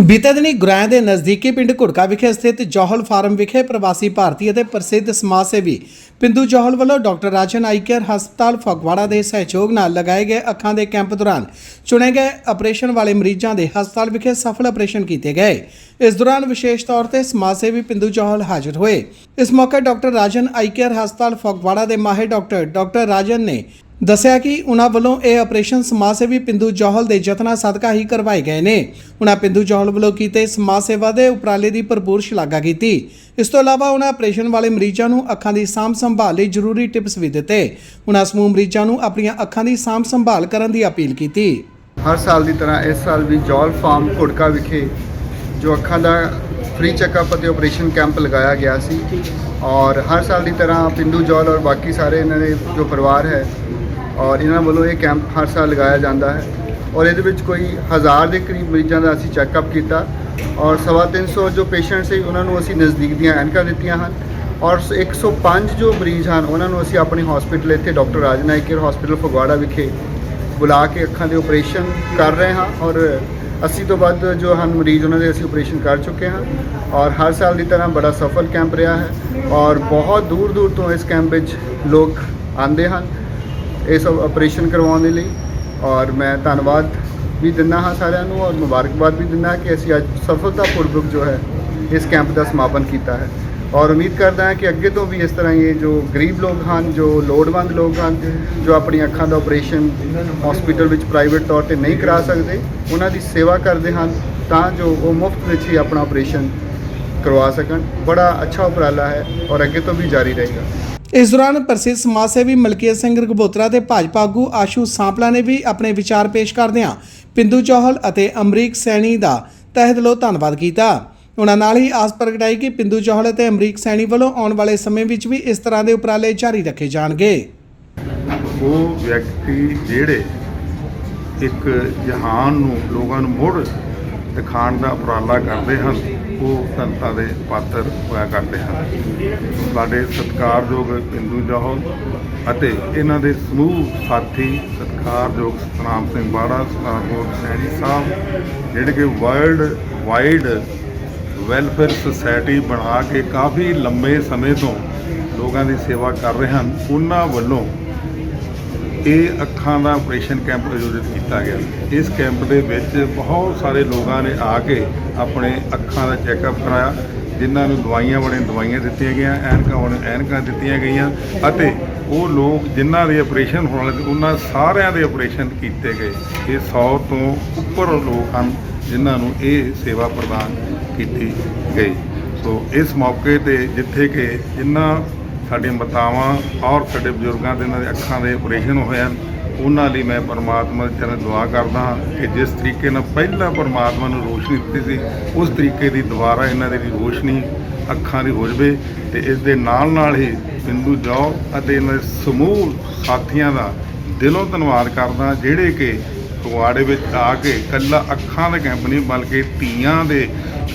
ਬੀਤੇ ਦਿਨੀ ਗੁਰਾਇਆ ਦੇ ਨਜ਼ਦੀਕੀ ਪਿੰਡ ਘੁੜਕਾ ਵਿਖੇ ਸਥਿਤ ਜੋਹਲ ਫਾਰਮ ਵਿਖੇ ਪ੍ਰਵਾਸੀ ਭਾਰਤੀ ਅਤੇ ਪ੍ਰਸਿੱਧ ਸਮਾਜ ਸੇਵੀ ਪਿੰਦੂ ਜੋਹਲ ਵੱਲੋਂ ਡਾਕਟਰ ਰਾਜਨ ਆਈ ਹਸਪਤਾਲ ਫਗਵਾੜਾ ਦੇ ਸਹਿਯੋਗ ਨਾਲ ਲਗਾਏ ਗਏ ਅੱਖਾਂ ਦੇ ਕੈਂਪ ਦੌਰਾਨ ਚੁਣੇ ਗਏ ਆਪਰੇਸ਼ਨ ਵਾਲੇ ਮਰੀਜ਼ਾਂ ਦੇ ਹਸਪਤਾਲ ਵਿਖੇ ਸਫਲ ਆਪਰੇਸ਼ਨ ਕੀਤੇ ਗਏ। ਇਸ ਦੌਰਾਨ ਵਿਸ਼ੇਸ਼ ਤੌਰ ਤੇ ਸਮਾਜ ਸੇਵੀ ਪਿੰਦੂ ਜੋਹਲ ਹਾਜ਼ਰ ਹੋਏ। ਇਸ ਮੌਕੇ ਡਾਕਟਰ ਰਾਜਨ ਆਈ ਕੇਅਰ ਹਸਪਤਾਲ ਫਗਵਾੜਾ ਦੇ ਮਾਹਿਰ ਡਾਕਟਰ ਡਾਕਟਰ ਰਾਜਨ ਨੇ ਦੱਸਿਆ ਕਿ ਉਹਨਾਂ ਵੱਲੋਂ ਇਹ ਆਪਰੇਸ਼ਨ ਸਮਾਜ ਸੇਵੀ ਪਿੰਦੂ ਜੋਹਲ ਦੇ ਯਤਨਾਂ ਸਦਕਾ ਹੀ ਕਰਵਾਏ ਗਏ ਨੇ। ਉਹਨਾਂ ਪਿੰਦੂ ਜੋਹਲ ਵੱਲੋਂ ਕੀਤੇ ਸਮਾਜ ਸੇਵਾ ਦੇ ਉਪਰਾਲੇ ਦੀ ਭਰਪੂਰ ਸ਼ਲਾਘਾ ਕੀਤੀ। ਇਸ ਤੋਂ ਇਲਾਵਾ ਉਹਨਾਂ ਆਪਰੇਸ਼ਨ ਵਾਲੇ ਮਰੀਜ਼ਾਂ ਨੂੰ ਅੱਖਾਂ ਦੀ ਸਾਂਭ ਸੰਭਾਲ ਲਈ ਜ਼ਰੂਰੀ ਟਿਪਸ ਵੀ ਦਿੱਤੇ। ਉਹਨਾਂ ਸਮੂਹ ਮਰੀਜ਼ਾਂ ਨੂੰ ਆਪਣੀਆਂ ਅੱਖਾਂ ਦੀ ਸਾਂਭ ਸੰਭਾਲ ਕਰਨ ਦੀ ਅਪੀਲ ਕੀਤੀ। ਹਰ ਸਾਲ ਦੀ ਤਰ੍ਹਾਂ ਇਸ ਸਾਲ ਵੀ ਜੌਲ ਫਾਰਮ ਘੁੜਕਾ ਵਿਖੇ ਜੋ ਅੱਖਾਂ ਦਾ ਫ੍ਰੀ ਚੈੱਕਅਪ ਅਤੇ ਆਪਰੇਸ਼ਨ ਕੈਂਪ ਲਗਾਇਆ ਗਿਆ ਸੀ। ਔਰ ਹਰ ਸਾਲ ਦੀ ਤਰ੍ਹਾਂ ਪਿੰਡੂ ਜੌਲ ਔਰ ਬਾਕੀ ਸਾਰੇ ਇਹਨਾਂ ਦੇ ਜੋ ਪਰਿਵਾਰ ਹੈ ਔਰ ਇਹਨਾਂ ਵੱਲੋਂ ਇਹ ਕੈਂਪ ਹਰ ਸਾਲ ਲਗਾਇਆ ਜਾਂਦਾ ਹੈ। ਔਰ ਇਹਦੇ ਵਿੱਚ ਕੋਈ ਹਜ਼ਾਰ ਦੇ ਕਰੀਬ ਮਰੀਜ਼ਾਂ ਦਾ ਅਸੀਂ ਚੈੱਕਅਪ ਕੀਤਾ। ਔਰ ਸਵਾ ਤਿੰਨ ਸੌ ਜੋ ਪੇਸ਼ੈਂਟ ਸੀ, ਉਹਨਾਂ ਨੂੰ ਅਸੀਂ ਨਜ਼ਦੀਕ ਦੀਆਂ ਐਨਕਾਂ ਦਿੱਤੀਆਂ ਹਨ। ਔਰ 105 ਜੋ ਮਰੀਜ਼ ਹਨ, ਉਹਨਾਂ ਨੂੰ ਅਸੀਂ ਆਪਣੇ ਹਸਪੀਟਲ ਇੱਥੇ doctor Rajnaik care hospital Phagwara ਵਿਖੇ ਬੁਲਾ ਕੇ ਅੱਖਾਂ ਦੇ ਆਪਰੇਸ਼ਨ ਕਰ ਰਹੇ ਹਾਂ। ਔਰ 80 ਤੋਂ ਵੱਧ ਜੋ ਹਨ ਮਰੀਜ਼, ਉਹਨਾਂ ਦੇ ਅਸੀਂ ਆਪਰੇਸ਼ਨ ਕਰ ਚੁੱਕੇ ਹਾਂ। ਔਰ ਹਰ ਸਾਲ ਦੀ ਤਰ੍ਹਾਂ ਬੜਾ ਸਫਲ ਕੈਂਪ ਰਿਹਾ ਹੈ। ਔਰ ਬਹੁਤ ਦੂਰ ਦੂਰ ਤੋਂ ਇਸ ਕੈਂਪ ਵਿੱਚ ਲੋਕ ਆਉਂਦੇ ਹਨ। ਇਸ ਸਭ ਆਪਰੇਸ਼ਨ ਕਰਵਾਉਣ ਦੇ ਲਈ ਔਰ ਮੈਂ ਧੰਨਵਾਦ ਵੀ ਦਿੰਦਾ ਹਾਂ ਸਾਰਿਆਂ ਨੂੰ ਔਰ ਮੁਬਾਰਕਬਾਦ ਵੀ ਦਿੰਦਾ ਕਿ ਅਸੀਂ ਅੱਜ ਸਫਲਤਾਪੂਰਵਕ ਜੋ ਹੈ ਇਸ ਕੈਂਪ ਦਾ ਸਮਾਪਨ ਕੀਤਾ ਹੈ। ਔਰ ਉਮੀਦ ਕਰਦਾ ਹਾਂ ਕਿ ਅੱਗੇ ਤੋਂ ਵੀ ਇਸ ਤਰ੍ਹਾਂ ਇਹ ਜੋ ਗਰੀਬ ਲੋਕ ਹਨ, ਜੋ ਲੋੜਵੰਦ ਲੋਕ ਹਨ, ਜੋ ਆਪਣੀ ਅੱਖਾਂ ਦਾ ਆਪਰੇਸ਼ਨ ਹਸਪੀਟਲ ਵਿੱਚ ਪ੍ਰਾਈਵੇਟ ਤੌਰ ਤੇ ਨਹੀਂ ਕਰਾ ਸਕਦੇ, ਉਹਨਾਂ ਦੀ ਸੇਵਾ ਕਰਦੇ ਹਨ ਤਾਂ ਜੋ ਉਹ ਮੁਫਤ ਵਿੱਚ ਹੀ ਆਪਣਾ ਆਪਰੇਸ਼ਨ ਕਰਵਾ ਸਕਣ। ਬੜਾ ਅੱਛਾ ਉਪਰਾਲਾ ਹੈ ਔਰ ਅੱਗੇ ਤੋਂ ਵੀ ਜਾਰੀ ਰਹੇਗਾ। ਇਸ ਦੌਰਾਨ ਪ੍ਰਸਿੱਧ ਸਮਾਜ ਸੇਵੀ ਮਲਕੀਤ ਸਿੰਘ ਰਗਬੋਤਰਾ ਤੇ ਭਾਜਪਾ ਆਗੂ ਆਸ਼ੂ ਸਾਂਪਲਾ ਨੇ ਵੀ ਆਪਣੇ ਵਿਚਾਰ ਪੇਸ਼ ਕਰਦਿਆਂ ਪਿੰਦੂ ਚੌਹਲ ਅਤੇ ਅਮਰੀਕ ਸੈਣੀ ਦਾ ਤਹਿ ਦਿਲੋਂ ਧੰਨਵਾਦ ਕੀਤਾ। ਉਹਨਾਂ ਨਾਲ ਹੀ ਆਸ ਪ੍ਰਗਟਾਈ ਕਿ ਪਿੰਦੂ ਚੌਹਲ ਅਤੇ ਅਮਰੀਕ ਸੈਣੀ ਵੱਲੋਂ ਆਉਣ ਵਾਲੇ ਸਮੇਂ ਵਿੱਚ ਵੀ ਇਸ ਤਰ੍ਹਾਂ ਦੇ ਉਪਰਾਲੇ ਜਾਰੀ ਰੱਖੇ ਜਾਣਗੇ। ਉਹ ਵਿਅਕਤੀ ਜਿਹੜੇ ਇੱਕ ਜਹਾਨ ਨੂੰ, ਲੋਕਾਂ ਨੂੰ ਮੁੜ ਦਿਖਾਉਣ ਦਾ ਉਪਰਾਲਾ ਕਰਦੇ ਹਨ ਉਹ ਸੰਤਾਂ ਦੇ ਪਾਤਰ ਹੋਇਆ ਕਰਦੇ ਹਨ। ਸਾਡੇ ਸਤਿਕਾਰਯੋਗ ਇੰਦੂ ਜਹਲ ਅਤੇ ਇਹਨਾਂ ਦੇ ਸਮੂਹ ਸਾਥੀ ਸਤਿਕਾਰਯੋਗ ਸਤਨਾਮ ਸਿੰਘ ਬਾੜਾ ਸਰਦਾਰ ਸੈਣੀ ਸਾਹਿਬ, ਜਿਹੜੇ ਕਿ ਵਰਲਡ ਵਾਈਡ ਵੈਲਫੇਅਰ ਸੁਸਾਇਟੀ ਬਣਾ ਕੇ ਕਾਫੀ ਲੰਬੇ ਸਮੇਂ ਤੋਂ ਲੋਕਾਂ ਦੀ ਸੇਵਾ ਕਰ ਰਹੇ ਹਨ, ਉਹਨਾਂ ਵੱਲੋਂ ਇਹ ਅੱਖਾਂ ਦਾ ਆਪਰੇਸ਼ਨ ਕੈਂਪ ਆਯੋਜਿਤ ਕੀਤਾ ਗਿਆ। ਇਸ ਕੈਂਪ ਦੇ ਵਿੱਚ ਬਹੁਤ ਸਾਰੇ ਲੋਕਾਂ ਨੇ ਆ ਕੇ ਆਪਣੇ ਅੱਖਾਂ ਦਾ ਚੈੱਕਅਪ ਕਰਾਇਆ, ਜਿਨ੍ਹਾਂ ਨੂੰ ਦਵਾਈਆਂ ਬਣੇ ਦਵਾਈਆਂ ਦਿੱਤੀਆਂ ਗਈਆਂ, ਐਨਕਾਂ ਬਣੇ ਐਨਕਾਂ ਦਿੱਤੀਆਂ ਗਈਆਂ ਅਤੇ ਉਹ ਲੋਕ ਜਿਨ੍ਹਾਂ ਦੇ ਆਪਰੇਸ਼ਨ ਹੋਣ ਵਾਲੇ ਉਹਨਾਂ ਸਾਰਿਆਂ ਦੇ ਆਪਰੇਸ਼ਨ ਕੀਤੇ ਗਏ। ਇਹ 100 ਤੋਂ ਉੱਪਰ ਲੋਕ ਹਨ ਜਿਨ੍ਹਾਂ ਨੂੰ ਇਹ ਸੇਵਾ ਪ੍ਰਦਾਨ ਕੀਤੀ ਗਈ। ਸੋ ਇਸ ਮੌਕੇ ਤੇ ਜਿੱਥੇ ਕਿ ਜਿਨ੍ਹਾਂ ਸਾਡੀਆਂ ਮਾਤਾਵਾਂ ਔਰ ਸਾਡੇ ਬਜ਼ੁਰਗਾਂ ਦੇ ਇਹਨਾਂ ਦੇ ਅੱਖਾਂ ਦੇ ਆਪਰੇਸ਼ਨ ਹੋਏ ਹਨ। ਉਹਨਾਂ ਲਈ ਮੈਂ ਪਰਮਾਤਮਾ ਦੇ ਚਰਨ ਦੁਆ ਕਰਦਾ ਹਾਂ ਕਿ ਜਿਸ ਤਰੀਕੇ ਨਾਲ ਪਹਿਲਾਂ ਪਰਮਾਤਮਾ ਨੂੰ ਰੋਸ਼ਨੀ ਦਿੱਤੀ ਸੀ, ਉਸ ਤਰੀਕੇ ਦੀ ਦੁਬਾਰਾ ਇਹਨਾਂ ਦੇ ਲਈ ਰੋਸ਼ਨੀ ਅੱਖਾਂ ਦੀ ਹੋ ਜਵੇ ਤੇ ਇਸ ਦੇ ਨਾਲ ਨਾਲ ਹੀ ਹਿੰਦੂ ਜੌ ਅਤੇ ਇਹਨਾਂ ਦੇ ਸਮੂਹ ਸਾਥੀਆਂ ਦਾ ਦਿਲੋਂ ਧੰਨਵਾਦ ਕਰਦਾ ਜਿਹੜੇ ਕਿ ਫਗਵਾੜੇ ਵਿੱਚ ਆ ਕੇ ਕੱਲਾ ਅੱਖਾਂ ਦਾ ਕੈਂਪ ਨਹੀਂ, ਬਲਕਿ ਧੀਆਂ ਦੇ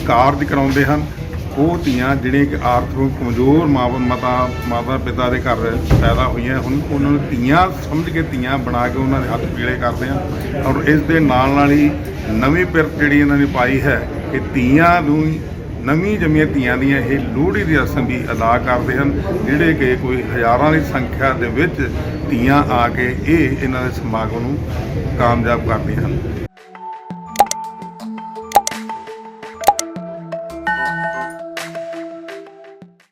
ਕਾਰਜ ਕਰਾਉਂਦੇ ਹਨ। ਉਹ ਧੀਆਂ ਜਿਹੜੀਆਂ ਕਿ ਆਰਥਿਕ ਕਮਜ਼ੋਰ ਮਾਂ- ਮਾਤਾ ਮਾਤਾ ਪਿਤਾ ਦੇ ਘਰ ਪੈਦਾ ਹੋਈਆਂ ਹੁਣ ਉਹਨਾਂ ਨੂੰ ਧੀਆਂ ਸਮਝ ਕੇ ਧੀਆਂ ਬਣਾ ਕੇ ਉਹਨਾਂ ਦੇ ਹੱਥ ਪੀਲੇ ਕਰਦੇ ਆ। ਔਰ ਇਸ ਦੇ ਨਾਲ ਨਾਲ ਹੀ ਨਵੀਂ ਪਿਰਤ ਜਿਹੜੀ ਇਹਨਾਂ ਨੇ ਪਾਈ ਹੈ ਕਿ ਧੀਆਂ ਨੂੰ ਨਵੀਂ ਜੰਮੀਆਂ ਧੀਆਂ ਦੀਆਂ ਇਹ ਲੋਹੜੀ ਦੀ ਰਸਮ ਵੀ ਅਦਾ ਕਰਦੇ ਹਨ, ਜਿਹੜੇ ਕਿ ਕੋਈ ਹਜ਼ਾਰਾਂ ਦੀ ਸੰਖਿਆ ਦੇ ਵਿੱਚ ਧੀਆਂ ਆ ਕੇ ਇਹ ਇਹਨਾਂ ਦੇ ਸਮਾਗਮ ਨੂੰ ਕਾਮਯਾਬ ਕਰਦੀਆਂ ਹਨ।